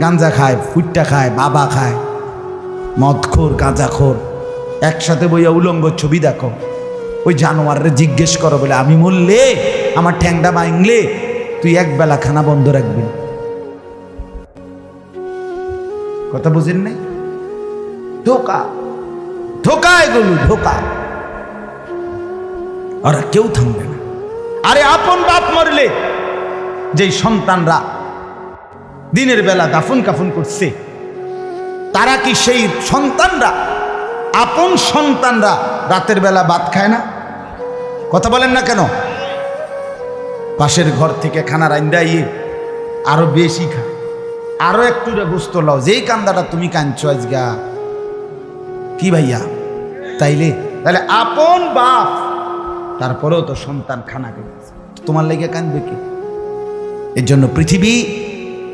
গাঞ্জা খায় ফুটটা খায়, বাবা খায়। মদখোর, গাঁজাখোর। একসাথে বইয়া উলঙ্গ ছবি দেখো। ওই জানোয়ারে জিজ্ঞেস করো বলে, আমি মরলে? আমার ঠ্যাংটা ভাঙলে? তুই এক বেলা খানা বন্ধ রাখবি। কথা বুঝেন নাই? ধোকা। ধোকা এগুলো, ধোকা। ওরা কেউ থামবে না। আরে আপন বাপ মরলে, যেই সন্তানরা দিনের বেলা দাফন কাফন করছে। তারা কি সেই সন্তানরা? আপন সন্তানরা রাতের বেলা ভাত খায় না? কথা বলেন না কেন? পাশের ঘর থেকে খানা রান্দাইয়ে আরও বেশি খায় আরও একটু গোস্ত লাও। যেই কান্দাটা তুমি কাঁদছো আজগা। কি ভাইয়া? তাইলে? তাহলে আপন বাপ। তারপরেও তো সন্তান খানা খেয়েছে তোমার লেগে কাঁদবে কি? এর জন্য পৃথিবী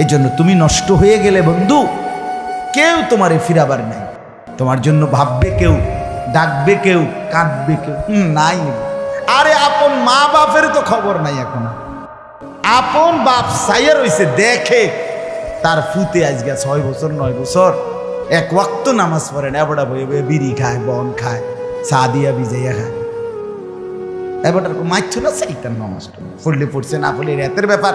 এই জন্য তুমি নষ্ট হয়ে গেলে বন্ধু, কেউ তোমারে ফিরাবার নাই। তোমার জন্য ভাববে কেউ, ডাকবে কেউ, কাঁদবে কেউ। নাই। আরে আপন মা বাপের তো খবর নাই এখন। আপন বাপ সাইয়া রইছে, দেখে তার ফুতে আজকে ছয় বছর, নয় বছর। এক ওয়াক্ত নামাজ পড়ে না, এবড়া বয়ে বয়ে বিড়ি খায়, বন খায়, চা দিয়া ভিজাইয়া খায়। এবার মাইছ না সেইটার নামাজ পড়লে পড়ছে, না পড়লে রাতের ব্যাপার।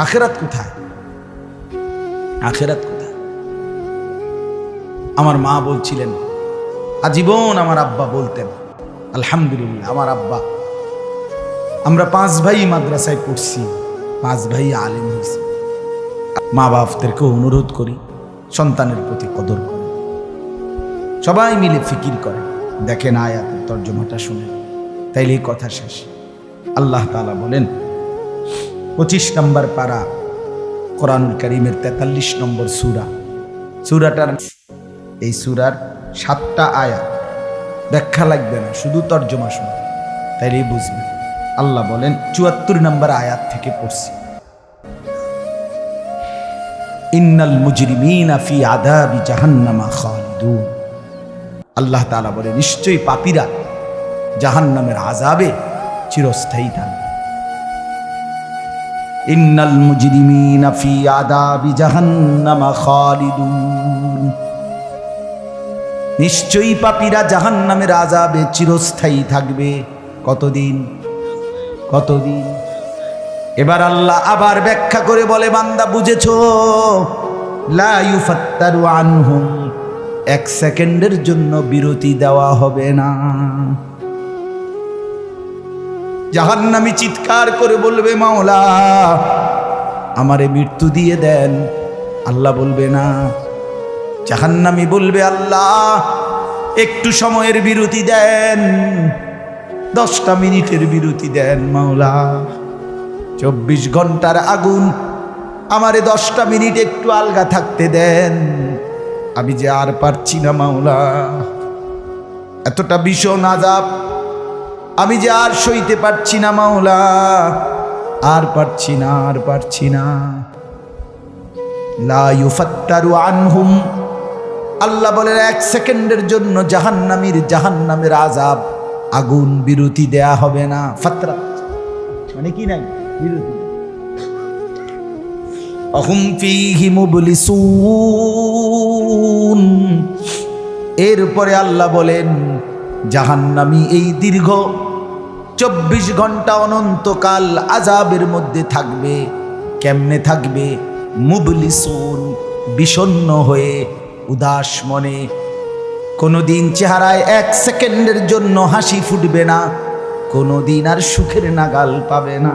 আখেরাত কোথায়? আখেরাত কোথায়? আমার মা বলছিলেন, আজীবন আমার আব্বা বলতেন, আলহামদুলিল্লাহ আমার আব্বা। আমরা পাঁচ ভাই মাদ্রাসায় পড়ছি, পাঁচ ভাই আলেম হয়েছি। মা বাপদেরকে অনুরোধ করি, সন্তানের প্রতি কদর করে। সবাই মিলে ফিকির করে দেখেন আয়াতের তর্জমাটা শুনে তাইলে এই কথা শেষ। আল্লাহ তাআলা বলেন পঁচিশ নম্বর পারা কোরআনুল করিমের তেতাল্লিশ নম্বর সুরা। সুরাটার, এই সুরার সাতটা আয়াত, ব্যাখ্যা লাগবে না, শুধু তর্জমা শুনে, তাইলেই বুঝবে। আল্লাহ বলেন, চুয়াত্তর নম্বর আয়াত থেকে পড়ছি। ইন্নাল মুজরিমিনা ফি আদাবি জাহান্নামা খালিদুন। আল্লাহ তাআলা বলে, নিশ্চয়ই পাপীরা জাহান্নামের আজাবে চিরস্থায়ী থাকবে। ইন্নাল মুজরিমিনা ফি আদাবি জাহান্নামা খালিদুন। নিশ্চয়ই পাপীরা জাহান্নামের আজাবে চিরস্থায়ী থাকবে। কতদিন? কতদিন? এবার আল্লাহ আবার ব্যাখ্যা করে বলে, বান্দা, বুঝেছ? আনহুম। এক সেকেন্ডের জন্য বিরতি দেওয়া হবে না। জাহান্নামি চিৎকার করে বলবে, মাওলা, আমারে মৃত্যু দিয়ে দেন। আল্লাহ বলবে, না। জাহান্নামি বলবে, আল্লাহ, একটু সময়ের বিরতি দেন, দশটা মিনিটের বিরতি দেন, মাওলা। চব্বিশ ঘণ্টার আগুন, আমারে দশটা মিনিট একটু আলগা থাকতে দেন। আমি যে আর পারছি না, মাওলা। এতটা ভীষণ আজাব। আমি যে আর সইতে পারছি না মাওলা, আর পারছি না, আর পারছি না। লা ইউফাত্তারু আনহুম। আল্লাহ বলেন, এক সেকেন্ডের জন্য জাহান্নামীর জাহান্নামের আজাব আগুন বিরতি দেয়া হবে না। ফাত্রা। মানে কি নাই? বিরতি। অহুম ফিহি মুবলিসুন। এরপরে আল্লাহ বলেন, জাহান্নামী এই দীর্ঘ চব্বিশ ঘণ্টা অনন্তকাল আজাবের মধ্যে থাকবে। কেমনে থাকবে? মুবলিসুন, বিষণ্ণ হয়ে, উদাস মনে। কোনোদিন চেহারায় এক সেকেন্ডের জন্য হাসি ফুটবে না। কোনোদিন আর সুখের নাগাল পাবে না।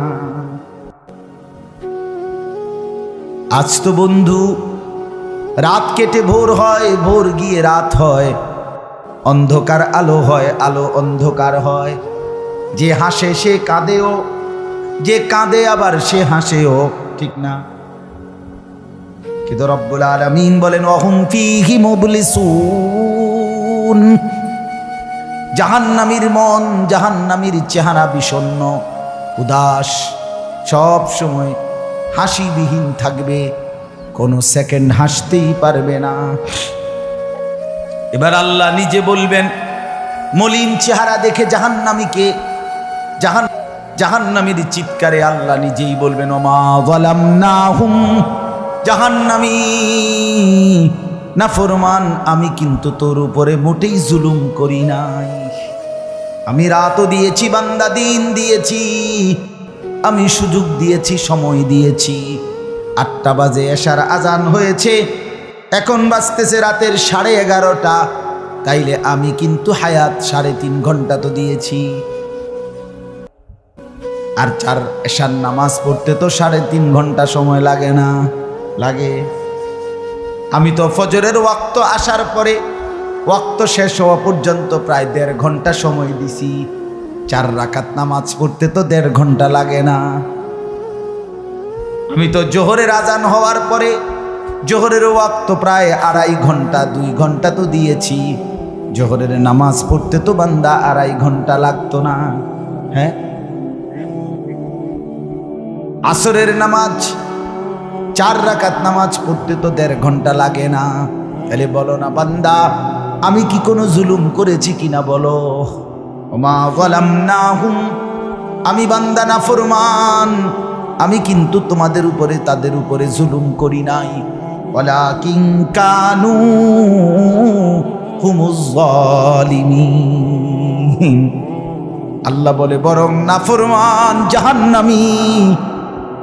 আজ তো বন্ধু, রাত কেটে ভোর হয়, ভোর গিয়ে রাত হয়। অন্ধকার আলো হয়, আলো অন্ধকার হয়। যে হাসে সে কাঁদেও, যে কাঁদে আবার সে হাসেও, ঠিক না? কিন্তু রব্বুল আলামিন বলেন, অহম ফিহি মুবলিসুন। জাহান্নামীর মন, জাহান্নামীর চেহারা বিষণ্ণ উদাস। সব সময় হাসিবিহীন থাকবে, কোনো সেকেন্ড হাসতেই পারবে না। এবার আল্লাহ নিজে বলবেন, মলিন চেহারা দেখে জাহান্নামীকে জাহান জাহান্নামীর চিৎকারে আল্লাহ নিজেই বলবেন, ওমা বলাম না হুম জাহান্নামী, না ফরমান, আমি কিন্তু তোর উপরে মোটেই জুলুম করি নাই। আমি রাতও দিয়েছি, বান্দা দিন দিয়েছি, আমি সুযোগ দিয়েছি, সময় দিয়েছি। আটটা বাজে এসার আজান হয়েছে, এখন বাজতেছে রাতের সাড়ে এগারোটা। তাইলে আমি কিন্তু হায়াত সাড়ে তিন ঘণ্টা তো দিয়েছি। আর চার এশার নামাজ পড়তে তো সাড়ে তিন ঘণ্টা সময় লাগে না, লাগে। আমি তো ফজরের ওয়াক্ত আসার পরে ওয়াক্ত শেষ হওয়া পর্যন্ত প্রায় দেড় ঘণ্টা সময় দিছি। চার রাকাত নামাজ পড়তে তো দেড় ঘণ্টা লাগে না। আমি তো জোহরের আজান হওয়ার পরে জোহরের ওয়াক্ত প্রায় আড়াই ঘণ্টা, দুই ঘণ্টা তো দিয়েছি। জোহরের নামাজ পড়তে তো বান্দা আড়াই ঘণ্টা লাগতো না হ্যাঁ? আসরের নামাজ, চার রাকাত নামাজ পড়তে তো দেড় ঘণ্টা লাগে না। তাহলে বলো না, বান্দা, আমি কি কোনো জুলুম করেছি কিনা বলো? ওমা গলাম না হুম আমি বান্দা না ফরমান, আমি কিন্তু তোমাদের উপরে, তাদের উপরে জুলুম করি নাই। বলা কিং কানু আল্লাহ বলে, বরং না ফরমান জাহান্নামি।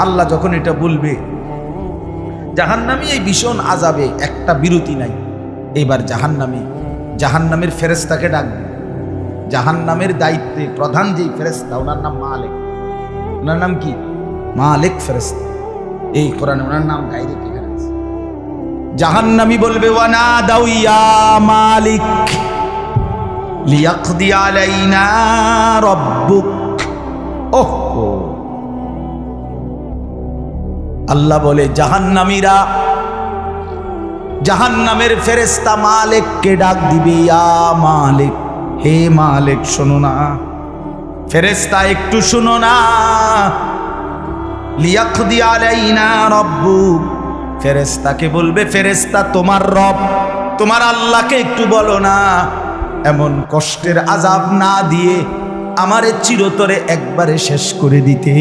আল্লাহ যখন এটা বলবে, জাহান্নামি এই ভীষণ আজাবে একটা বিরতি নাই। এবার জাহান্নামি, জাহান্নামের ফেরেস্তাকে ডাকবে জাহান্নামের দায়িত্বে প্রধান যেই ফেরেস্তা ওনার নাম মালেক। ওনার নাম কি? মালেক ফেরেস্তা এই কোরআনে ওনার নাম আছে। জাহান্নামি বলবে, ওয়ানা দাউইয়া মালিক, লিয়াকদি আলাইনা রব্বুক। ওহ আল্লাহ বলে, জাহান্নামীরা, জাহান্নামের ফেরেস্তা মালিককে ডাক দিবে, ইয়া মালিক, হে মালিক, শোনো না। ফেরেস্তা একটু শোনো না। লিয়াকদি আলাইনা রব্বুক ফেরেস্তাকে বলবে ফেরেস্তা তোমার রব, তোমার আল্লাহকে একটু বলো না। এমন কষ্টের আজাব না দিয়ে আমারে চিরতরে একবারে শেষ করে দিতে।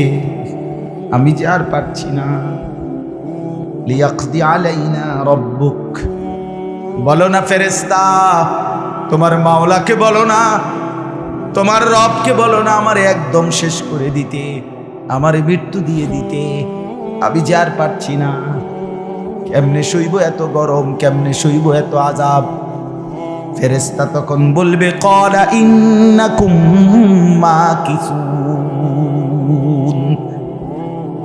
আমি যে আর পারছি না। রব্বুক। বলো না ফেরেস্তা তোমার মাওলাকে বলো না, তোমার রবকে বলো না, আমার একদম শেষ করে দিতে, আমার মৃত্যু দিয়ে দিতে। আমি যে আর পারছি না। কেমনে সইব এত গরম, কেমনে সইব এত আজাব ফেরেস্তা তখন বলবে কলা কুম্মা মাকিসুন।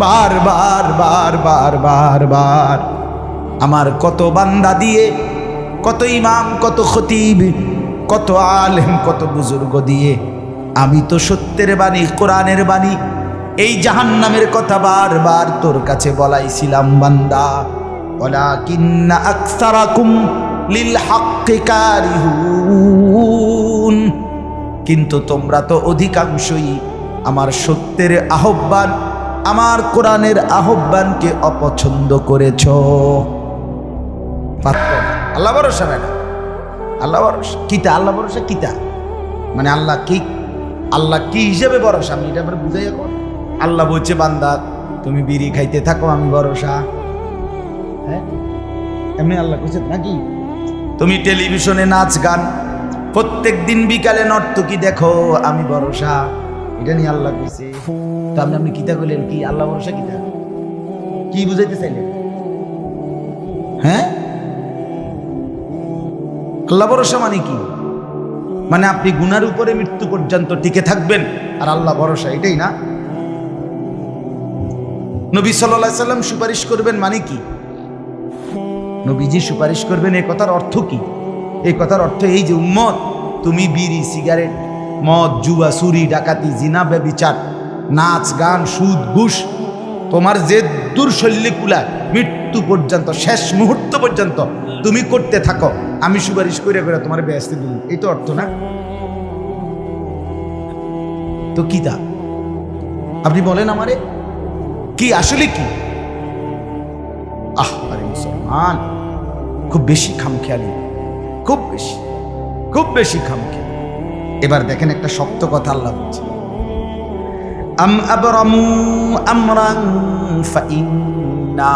বার বার বার বার বার বার। আমার কত বান্দা দিয়ে, কত ইমাম, কত খতিব, কত আলেম, কত বুজুর্গ দিয়ে, আমি তো সত্যের বাণী, কোরআনের বাণী, এই জাহান্নামের কথা বারবার তোর কাছে বলাইছিলাম, বান্দা। বলা কিন্না আকসারাকুম লিল কিন্তু তোমরা তো অধিকাংশই আমার সত্যের আহ্বান আমার কোরআনের আহ্বানকে অপছন্দ করেছ। আল্লাহ ভরসা এটা। আল্লাহ ভরসা। কিতা? আল্লাহ ভরসা কিতা? মানে আল্লাহ কি? আল্লাহ কি হিসেবে ভরসা? আমি এটা বুঝাই এখন আল্লাহ বলছে, বান্দা, তুমি বিড়ি খাইতে থাকো, আমি ভরসা। হ্যাঁ? এমনি আল্লাহ কইছে নাকি? তুমি টেলিভিশনে নাচ গান প্রত্যেক দিন বিকালে নর্তকী দেখো, আমি ভরসা। এটা নিয়ে আল্লাহ কইছে তো আপনি আপনি কিতা কইলেন? কি আল্লাহ ভরসা কিতা? কি বুঝাইতে চাইলেন? হ্যাঁ? আল্লাহ ভরসা মানে কি? মানে আপনি গুনার উপরে মৃত্যু পর্যন্ত টিকে থাকবেন আর আল্লাহ ভরসা এটাই না? নবী সাল্লাহ সাল্লাম সুপারিশ করবেন মানে কি? নবীজি সুপারিশ করবেন এই কথার অর্থ কি? এই কথার অর্থ এই যে উম্মত, তুমি বিড়ি, সিগারেট মদ, জুয়া, চুরি, ডাকাতি, জিনা, ব্যবিচার, নাচ, গান, সুদ, ঘুষ, তোমার যে দুর্শল্যে কুলায় মৃত্যু পর্যন্ত, শেষ মুহূর্ত পর্যন্ত তুমি করতে থাকো, আমি সুপারিশ করে করে তোমার ব্যস্ত দিন এই তো অর্থ না? তো কি তা? আপনি বলেন আমারে? কি, আসলে কি? আহ, আরে মুসলমান, খুব বেশি খামখেয়ালি, খুব বেশি খুব বেশি খামখেয়ালি। এবার দেখেন একটা শক্ত কথা আল্লাহ বলছে। আম আবরামু আমরান ফাইন্না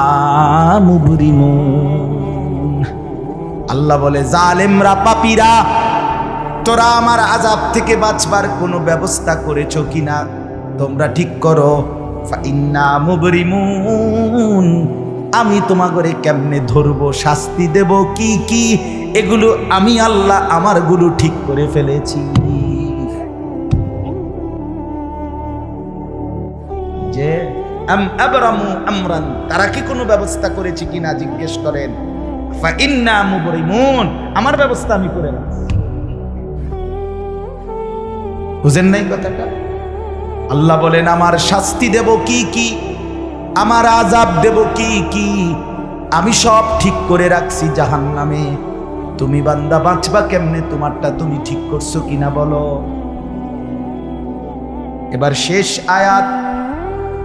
আল্লাহ বলে, জালেমরা, পাপীরা, তোরা আমার আজাব থেকে বাঁচবার কোনো ব্যবস্থা করেছ কিনা? তোমরা ঠিক করো। ফাইন্না মুবরিমুন। আমি তোমাগরে কেমনে ধরবো, শাস্তি দেব, কি কি? এগুলো আমি, আল্লাহ আমারগুলো ঠিক করে ফেলেছি। আম আমরান, তারা কি কোনো ব্যবস্থা করেছে কিনা জিজ্ঞেস করেন। আমার ব্যবস্থা আমি করে রাখছি বুঝেন নাই কথাটা? আল্লাহ বলেন, আমার শাস্তি দেব কি কি? আমার আজাব দেব কি কি? আমি সব ঠিক করে রাখছি জাহান নামে তুমি বান্দা, বাঁচবা কেমনে? তোমারটা তুমি ঠিক করছ কিনা বলো? এবার শেষ আয়াত।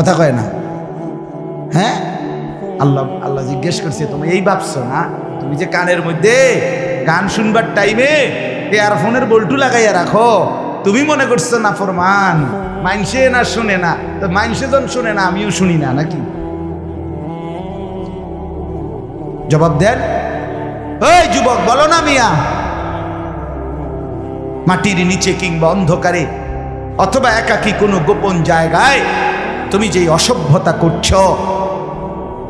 কথা কয় না? হ্যাঁ? আল্লাহ আল্লাহ জিজ্ঞেস করছে, তুমি এই ভাবছ না? তুমি যে কানের মধ্যে গান শুনবার টাইমে এয়ারফোনের বল্টু লাগাইয়া রাখো? তুমি মনে করছ না, ফরমান মাইনসে না শুনে না? তো মাইনসে যখন শুনে না, আমিও শুনি না, নাকি? জবাব দেন ওই যুবক, বলো না মিয়া, মাটির নিচে কিংবা অন্ধকারে অথবা একাকী কোনো গোপন জায়গায় তুমি যেই অসভ্যতা করছ,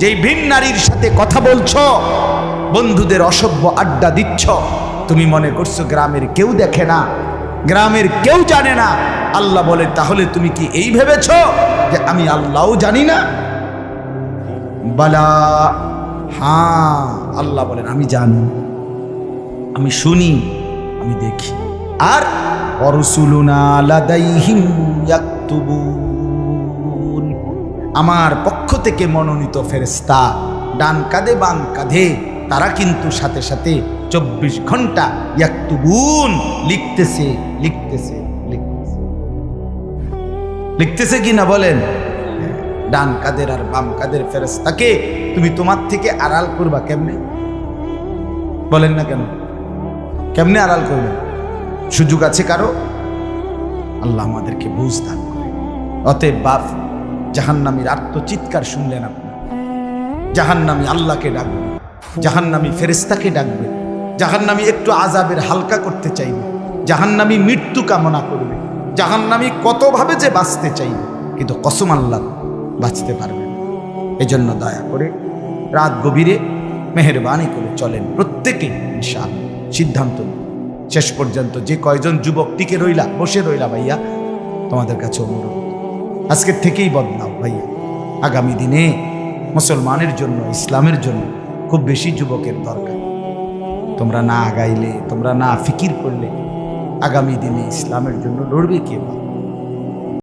যেই ভিন নারীর সাথে কথা বলছো, বন্ধুদের অসভ্য আড্ডা দিচ্ছ, তুমি মনে করছ গ্রামের কেউ দেখে না, গ্রামের কেউ জানে না। আল্লাহ বলে, তাহলে তুমি কি এই ভেবেছ যে আমি আল্লাহও জানি না? বালা হ্যাঁ আল্লাহ বলেন, আমি জানি, আমি শুনি, আমি দেখি। আর, অরসুলুনা লাদাইহিম ইয়াকতুবুন। আমার পক্ষ থেকে মনোনীত ফেরেস্তা ডান কাঁধে বাম কাঁধে তারা কিন্তু সাথে সাথে চব্বিশ ঘণ্টা ইয়াকতুবুন, লিখতেছে লিখতেছে লিখতেছে। লিখতেছে কি না বলেন? ডান কাদের আর বাম কাদের ফেরেস্তাকে তুমি তোমার থেকে আড়াল করবা কেমনে? বলেন না কেন? কেমনে আড়াল করবে? সুযোগ আছে কারও? আল্লাহ আমাদেরকে বুঝ দান করে। অতএব বাপ জাহান্নামীর আত্মচিৎকার শুনলেন আপনি। জাহান্নামী আল্লাহকে ডাকবে, জাহান্নামী ফেরেস্তাকে ডাকবে, জাহান্নামী একটু আজাবের হালকা করতে চাইবে, জাহান্নামী মৃত্যু কামনা করবে, জাহান্নামী কতভাবে যে বাঁচতে চাইবে, কিন্তু কসম আল্লাহ বাঁচতে পারবে এজন্য দয়া করে রাত গভীরে মেহরবানি করে চলেন প্রত্যেকে ইনশাল সিদ্ধান্ত শেষ পর্যন্ত যে কয়জন যুবক টিকে রইলা, বসে রইলা ভাইয়া, তোমাদের কাছে অনুরোধ। আজকের থেকেই বদলাও ভাইয়া আগামী দিনে মুসলমানের জন্য, ইসলামের জন্য খুব বেশি যুবকের দরকার তোমরা না আগাইলে, তোমরা না ফিকির করলে, আগামী দিনে ইসলামের জন্য লড়বে কে বলো?